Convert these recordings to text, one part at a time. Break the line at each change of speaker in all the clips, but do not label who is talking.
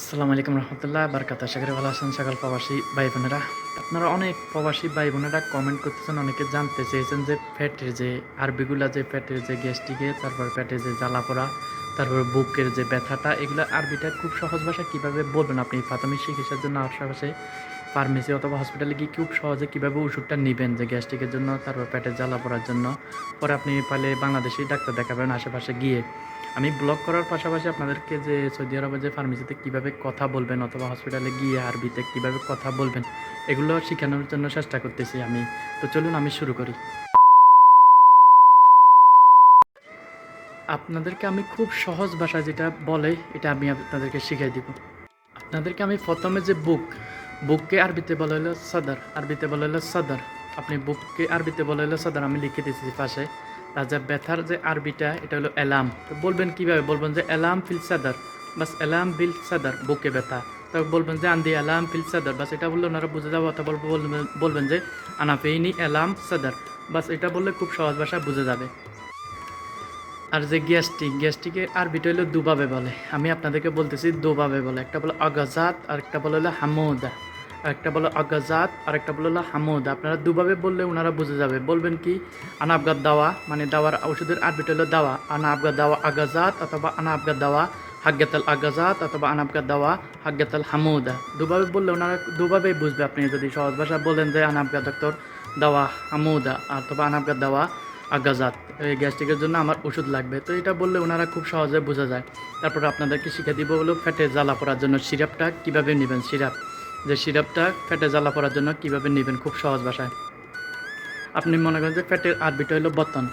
আসসালামু আলাইকুম রহমতুল্লাহ বারকাত আশা করি ভালো আছেন সকল প্রবাসী ভাই বোনেরা আপনারা অনেক প্রবাসী ভাই বোনেরা কমেন্ট করতেছেন, অনেকে জানতে চেয়েছেন যে ফ্যাটের যে আরবিগুলা, যে ফ্যাটের যে গ্যাস্ট্রিকে, তারপর ফ্যাটের যে জ্বালা পোড়া তারপর বুকের যে ব্যথাটা, এগুলো আরবিটা খুব সহজ ভাষা কীভাবে বলবেন আপনি? প্রাথমিক চিকিৎসার জন্য আশেপাশে ফার্মেসি অথবা হসপিটালে গিয়ে খুব সহজে কীভাবে ওষুধটা নেবেন যে গ্যাস্ট্রিকের জন্য, তারপর পেটের জ্বালা পড়ার জন্য। পরে আপনি পালে বাংলাদেশি ডাক্তার দেখাবেন আশেপাশে গিয়ে। আমি ব্লগ করার পাশাপাশি আপনাদেরকে যে সৌদি আরবে যে ফার্মেসিতে কীভাবে কথা বলবেন অথবা হসপিটালে গিয়ে আরবিতে কীভাবে কথা বলবেন, এগুলো শেখানোর জন্য চেষ্টা করতেছি আমি। তো চলুন আমি শুরু করি। আপনাদেরকে আমি খুব সহজ ভাষা যেটা বলে, এটা আমি আপনাদেরকে শিখাই দিব। আপনাদেরকে আমি প্রথমে যে বুক বুককে আরবিতে বলা হলো সদর, আরবিতে বলা হলো সদর। আপনি বুককে আরবিতে বলা হলো সদর, আমি লিখে দিয়েছি পাশে। তার যে ব্যথার যে আরবিটা, এটা হলো অ্যালাম তো বলবেন কীভাবে? বলবেন যে অ্যালাম ফিল সাদার। বাস অ্যালাম বিল সাদার, বুকে ব্যথা। তো বলবেন যে আন্দি অ্যালাম ফিল সাদার। বাস এটা বললে ওনারা বুঝে যাবে, অথবা বলবেন যে আনাফেইনি অ্যালাম সাদার। বাস এটা বললে খুব সহজ ভাষায় বুঝে যাবে। আর যে গ্যাস্ট্রিক গ্যাস্ট্রিকের আরবিটা হলো দুভাবে বলে। আমি আপনাদেরকে বলতেছি দুভাবে বলে। একটা বলে অগাজাত, আর একটা বলে হলো হামুদা। একটা বলে অগাজাত আর একটা বলে হামুদা। আপনারা দুভাবে বললে ওনারা বুঝে যাবে। বলবেন কি? আনা আবগার দাওয়া মানে দাওয়ার ওষুধের আরবিটা হলো দাওয়া। আনা আবগার দাওয়া আগাজাত অথবা আনা আবগার দাওয়া হাগ্গাতাল আগাজাত অথবা আনাবগার দাওয়া হাগ্গাতাল হামুদা। দুভাবে বললে ওনারা দুভাবেই বুঝবে। আপনি যদি সহজ ভাষা বলেন যে আনাবগার ডক্টর দাওয়া হামুদা অথবা আনাবগার দাওয়া আগাজাত, এই গ্যাস্ট্রিকের জন্য আমার ওষুধ লাগবে। তো এটা বললে ওনারা খুব সহজে বোঝা যায়। তারপর আপনাদেরকে শিখে দিব হলো ফ্যাটে জ্বালা পড়ার জন্য সিরাপটা কীভাবে নেবেন সিরাপ। যে সিরাপটা ফ্যাটে জ্বালা পড়ার জন্য কীভাবে নেবেন খুব সহজ ভাষায়। আপনি মনে করেন যে ফ্যাটের আরবিটা হলো বর্তন,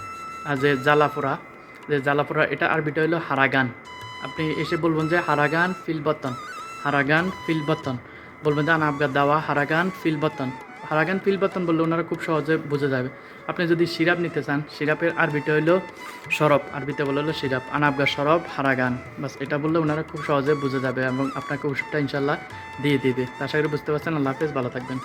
আর যে জ্বালা পোড়া, যে জ্বালা পোড়া, এটা আরবিটা হলো হারাগান। আপনি এসে বলবেন যে হারাগান ফিল বর্তন, হারাগান ফিল বর্তন। বলবেন যে আনাবগা দাওয়া, হারাগান ফিল বতন হারাগান পিল বতন বললে ওনারা খুব সহজে বোঝা যাবে। আপনি যদি সিরাপ নিতে চান, সিরাপের আরবিটা হইল সরব, আরবিতে বলে হলো সিরাপ, আনাবগা সরব, হারাগান। বাস এটা বললে ওনারা খুব সহজে বোঝা যাবে এবং আপনাকে ওষুধটা ইনশাল্লাহ দিয়ে দিবে। আশা করি বুঝতে পারছেন, আল্লাহ হাফেজ, ভালো থাকবেন।